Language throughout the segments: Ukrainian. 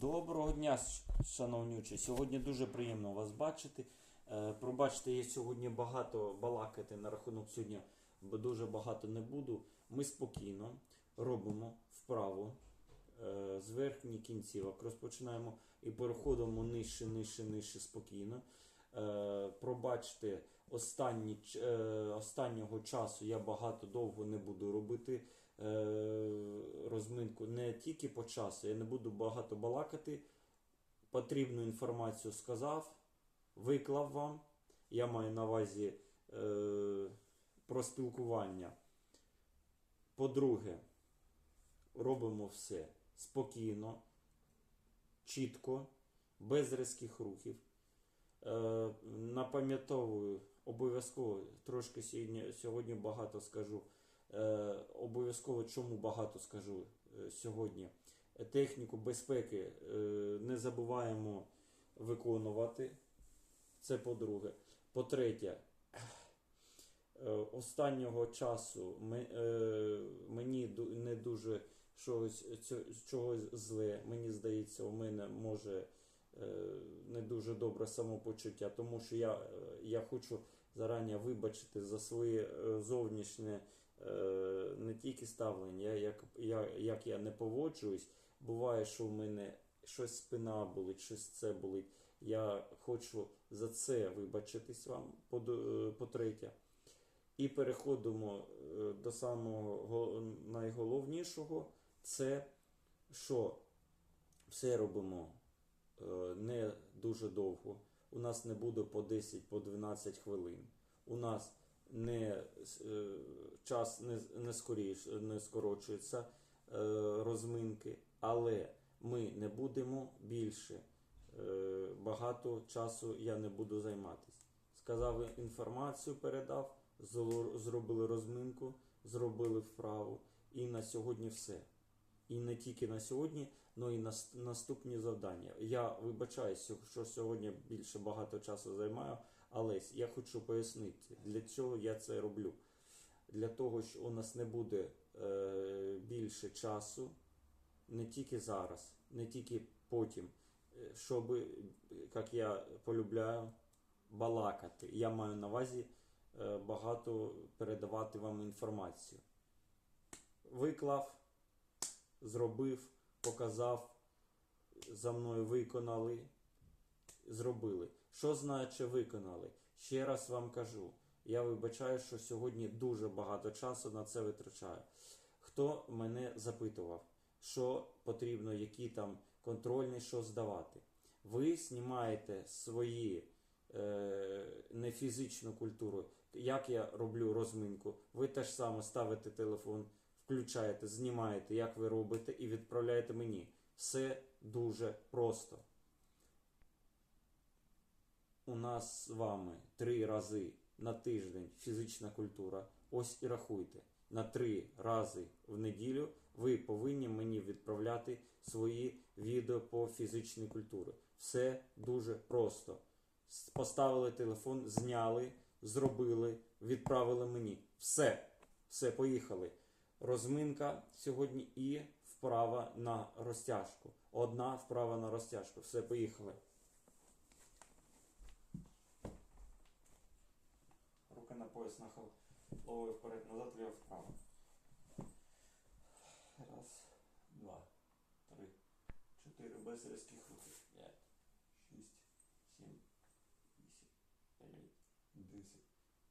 Доброго дня, шановнючі. Сьогодні дуже приємно вас бачити. Е, Пробачте, я сьогодні багато балакати на рахунок сьогодні, бо дуже багато не буду. Ми спокійно робимо вправо е, з верхніх кінцівок. Розпочинаємо і переходимо нижче, нижче, нижче спокійно. Е, Пробачте, останні, е, останнього часу я багато довго не буду робити е, розминку не тільки по часу, я не буду багато балакати. Потрібну інформацію сказав, виклав вам. Я маю на увазі е, про спілкування. По-друге, робимо все спокійно, чітко, без різких рухів. Е, напам'ятовую, обов'язково трошки сьогодні, сьогодні багато скажу. Е, обов'язково чому багато скажу е, сьогодні. Техніку безпеки е, не забуваємо виконувати. Це по-друге. По-третє, е, останнього часу ме- е, мені не дуже щось, чогось зле. Мені здається, у мене може е, не дуже добре самопочуття, тому що я, е, я хочу зарані вибачити за своє е, зовнішнє е, не тільки ставлення, як, я, як я не поводжуюсь. Буває, що в мене щось спина болить, щось це болить. Я хочу за це вибачитись вам, е, по-третє. І переходимо до самого найголовнішого, це що все робимо не дуже довго. У нас не буде по 10, по 12 хвилин. У нас не, е, час не, не, скоріш, не скорочується е, розминки, але ми не будемо більше. Е, багато часу я не буду займатися. Сказав інформацію, передав, зробили розминку, зробили вправу. І на сьогодні все. І не тільки на сьогодні, але і на наступні завдання. Я вибачаюся, що сьогодні більше багато часу займаю, але я хочу пояснити, для чого я це роблю. Для того, що у нас не буде е, більше часу, не тільки зараз, не тільки потім, е, щоб, е, як я полюбляю, балакати. Я маю на увазі е, багато передавати вам інформацію. Виклав, зробив, показав, за мною виконали, зробили. Що значить виконали? Ще раз вам кажу. Я вибачаю, що сьогодні дуже багато часу на це витрачаю. Хто мене запитував, що потрібно, які там контрольні, що здавати? Ви знімаєте свої е, не фізичну культуру. Як я роблю розминку? Ви теж саме ставите телефон, включаєте, знімаєте, як ви робите, і відправляєте мені. Все дуже просто. У нас з вами три рази на тиждень фізична культура. Ось і рахуйте. На три рази в неділю ви повинні мені відправляти свої відео по фізичній культурі. Все дуже просто. Поставили телефон, зняли, зробили, відправили мені. Все. Все, поїхали. Розминка сьогодні і вправа на розтяжку. Одна вправа на розтяжку. Все, поїхали. Руки на пояс нахил. Головою вперед, назад, вліво, вправо. Раз, два, три, чотири. Без різких рухів. П'ять, шість, сім, вісім, дев'ять, десять,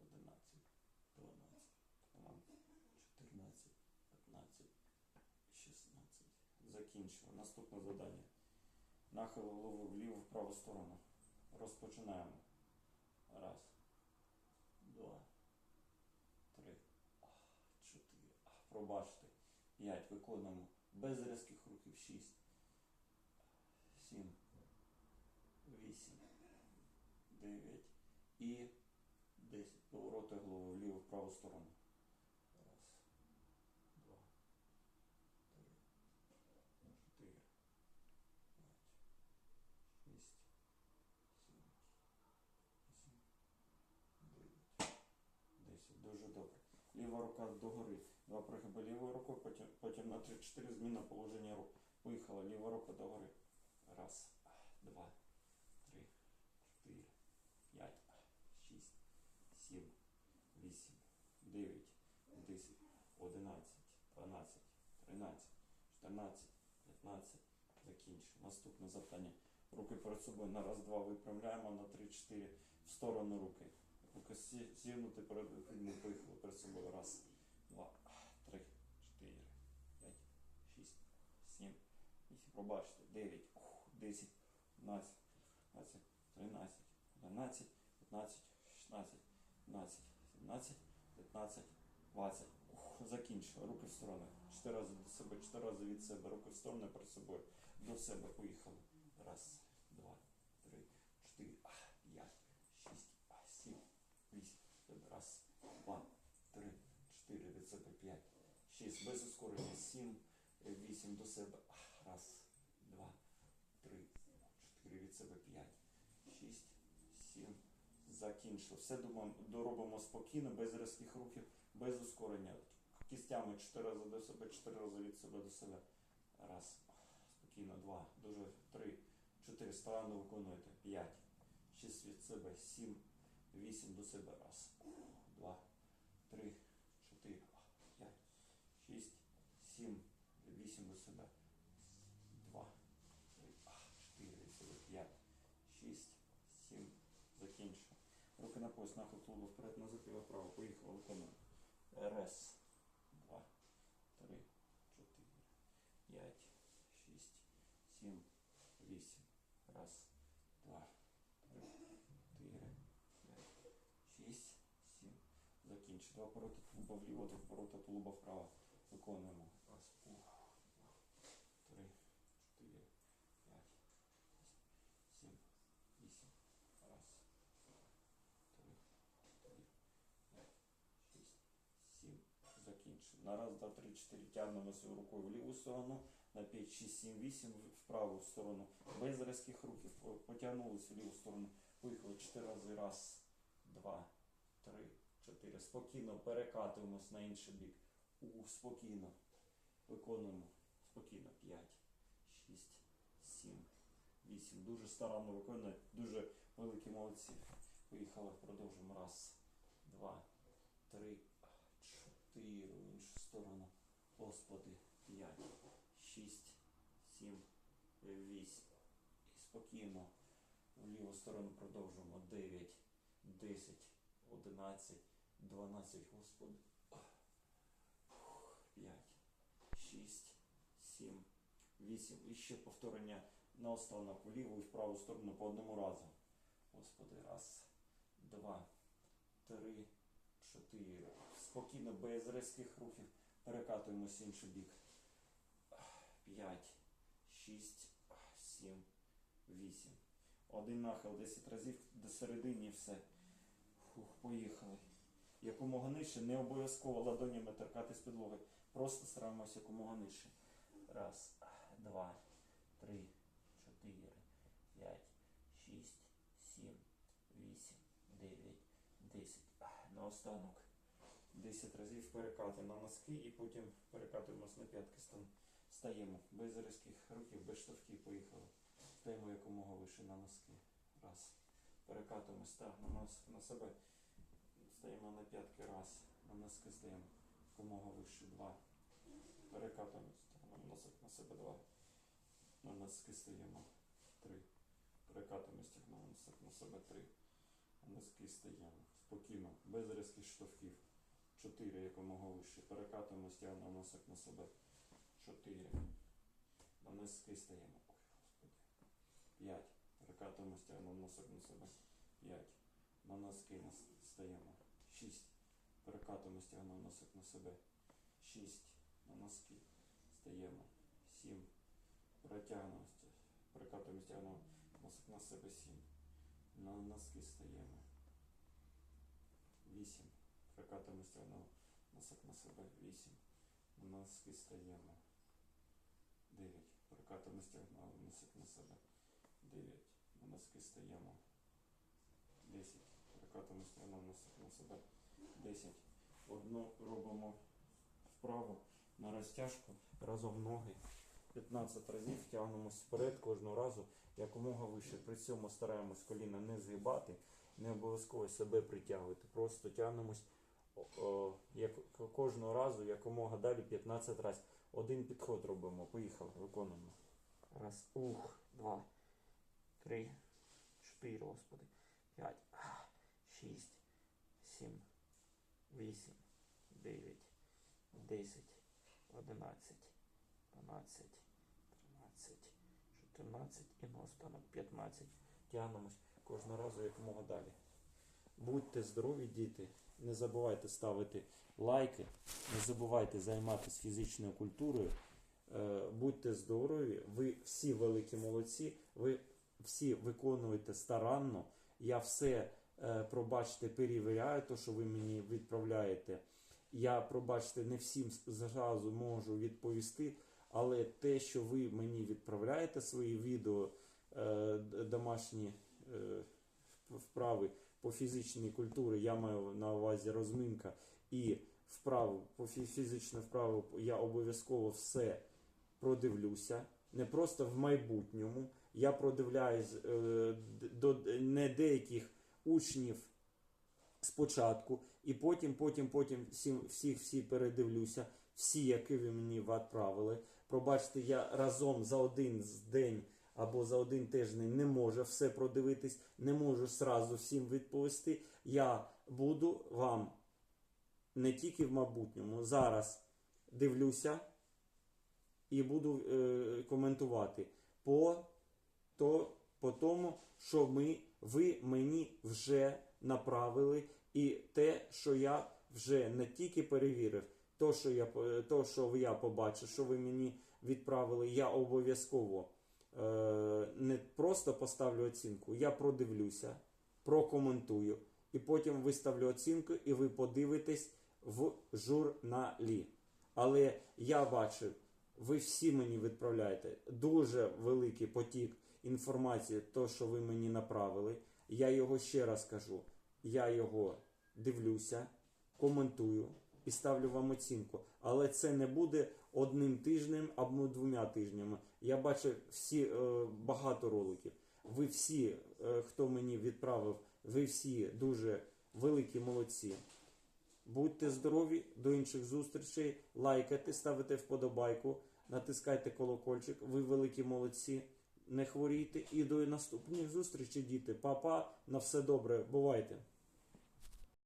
одинадцять, дванадцять, тринадцять, чотирнадцять, п'ятнадцять, шістнадцять. Закінчили. Наступне завдання. Нахил голови вліво в праву сторону. Розпочинаємо. Раз, два, три, чотири. Пробачте. П'ять. Виконуємо. Без різких рухів. Шість. Сім. Вісім. Дев'ять. І десять. Повороти голови вліво в праву сторону. Раз. Два. Три. Чотири. П'ять. Шість. Сім. Вісім. Дев'ять. Десять. Дуже добре. Ліва рука догори. Два пригиби лівою рукою, потім, потім на 3-4 зміна положення рук. Поїхала. Ліва рука догори. Раз, два, три, чотири, п'ять, шість, сім, вісім, дев'ять, десять, одинадцять, дванадцять, тринадцять, чотирнадцять, п'ятнадцять. Закінчив. Наступне завдання. Руки перед собою на раз-два виправляємо на три-чотири в сторону руки. Руки сі- зігнути перед грудьми, поїхали перед собою. Раз, два, три, чотири, п'ять, шість, сім, вісім. Пробачте. Дев'ять, десять, одинадцять, двадцять, тринадцять, одинадцять, п'ятнадцять, шістнадцять, п'ятнадцять, сімнадцять, п'ятнадцять, двадцять. Закінчили. Руки в сторони. Чотири рази до себе, чотири рази від себе. Руки в сторони перед собою. До себе поїхали. Раз, 6. Без ускорення. 7, 8 до себе. Раз, два, три, чотири від себе, 5, 6, 7. Закінчили. Все доробимо спокійно, без різких рухів, без ускорення. Кістями 4 рази до себе, 4 рази від себе до себе. Раз. Спокійно. Два. Дуже. Три. Чотири. Старанно виконуєте. П'ять. Шість від себе. Сім. Вісім до себе. Раз. Два. Три. Себе. Два. Три. Чотири від себе. П'ять. Шість. Сім. Закінчив. Руки на пояс, нахуй клубу вперед, назад і вправо. Поїхали, виконуємо. Раз, два, три, чотири, п'ять, шість, сім, вісім. Раз, два, три, чотири, п'ять, шість, сім. Закінчив. Два повороти тулуба вліво, два повороти тулуба вправо. Виконуємо. Раз, ух, два, три, чотири, п'ять, шість, сім, вісім. Раз, три, чотири, п'ять, шість, сім. Закінчив. На раз, два, три, чотири тягнемо свою рукою в ліву сторону, на 5, 6, 7, 8 в праву сторону. Без різких рухів По- потягнулись в ліву сторону. Поїхали 4 рази. Раз, два, три, чотири. Спокійно перекатуємось на інший бік. У, спокійно. Виконуємо. Спокійно. 5, 6, 7, 8. Дуже старанно виконує. Дуже великі молодці. Поїхали, продовжимо. Раз, два, три, чотири. Сторону. Господи. П'ять, шість, сім, вісім. І спокійно. В ліву сторону продовжуємо. Дев'ять, десять, одинадцять, дванадцять. Господи. П'ять, шість, сім, вісім. І ще повторення на останок в ліву і в праву сторону по одному разу. Господи, раз, два, три, чотири. Спокійно, без різких рухів. Перекатуємося в інший бік. П'ять, шість, сім, вісім. Один нахил 10 разів до середини і все. Фух, поїхали. Якомога нижче, не обов'язково ладонями торкатись підлоги. Просто стараємося якомога нижче. Раз, два, три, чотири, п'ять, шість, сім, вісім, дев'ять, десять. На останок. 10 разів перекати на носки і потім перекатуємось на п'ятки. Стаємо без різких рухів, без штовхів поїхали. Стаємо якомога вище на носки. Раз. Перекатуємось так на нос на себе. Стаємо на п'ятки. Раз. На носки стаємо. Якомога вище. Два. Перекатуємось. На носок на себе. Два. На носки стаємо. Три. Перекатуємось так на носок на себе. Три. На носки стаємо. Спокійно. Без різких штовхів. 4 якомога вище. Перекатуємо, стягнемо носок на себе. 4. На носки стаємо. Ой, господи. 5. Перекатуємо, стягнемо носок на себе. 5. На носки стаємо. 6. Перекатуємо, стягнемо носок на себе. 6. На носки стаємо. 7. Перетягнемо, стя- перекатуємо, стягнемо носок на себе. 7. На носки стаємо. 8. Прокатуємо стягнемо носок на себе 8. На носки стаємо. 9. Прокатуємо стягнемо носок на себе 9. На носки стаємо. 10. Прокатуємо стягнемо носок на себе 10. Одну робимо вправо на розтяжку разом ноги 15 разів, тягнемось вперед кожного разу, якомога вище. При цьому стараємось коліна не згибати, не обов'язково себе притягувати. Просто тягнемось як, кожного разу, якомога далі 15 разів. Один підход робимо. Поїхали, виконуємо. Раз, ух, два, три, чотири, господи, п'ять, шість, сім, вісім, дев'ять, десять, одинадцять, дванадцять, тринадцять, чотирнадцять і наостанок 15. Тягнемось кожного разу якомога далі. Будьте здорові, діти. Не забувайте ставити лайки, не забувайте займатися фізичною культурою. Е, Будьте здорові, ви всі великі молодці, ви всі виконуєте старанно. Я все, е, пробачте, перевіряю, то, що ви мені відправляєте. Я, пробачте, не всім зразу можу відповісти, але те, що ви мені відправляєте свої відео, е, домашні вправи по фізичній культурі, я маю на увазі розминка і вправу по фі- фізичну вправу, я обов'язково все продивлюся. Не просто в майбутньому. Я продивляюсь е, до не деяких учнів спочатку, і потім, потім, потім всім, всіх всі передивлюся, всі, які ви мені відправили. Пробачте, я разом за один день або за один тиждень не можу все продивитись, не можу сразу всім відповісти. Я буду вам не тільки в майбутньому, зараз дивлюся і буду е, коментувати по, то, по тому, що ми, ви мені вже направили, і те, що я вже не тільки перевірив, то, що я, то, що я побачив, що ви мені відправили, я обов'язково е, не просто поставлю оцінку, я продивлюся, прокоментую, і потім виставлю оцінку, і ви подивитесь в журналі. Але я бачив, ви всі мені відправляєте дуже великий потік інформації, то, що ви мені направили. Я його ще раз кажу. Я його дивлюся, коментую і ставлю вам оцінку. Але це не буде одним тижнем або двома тижнями. Я бачив всі е, багато роликів. Ви всі, е, хто мені відправив, ви всі дуже великі молодці. Будьте здорові, до інших зустрічей. Лайкайте, ставите вподобайку, натискайте колокольчик. Ви великі молодці. Не хворійте і до наступних зустрічей, діти. Па-па, на все добре. Бувайте!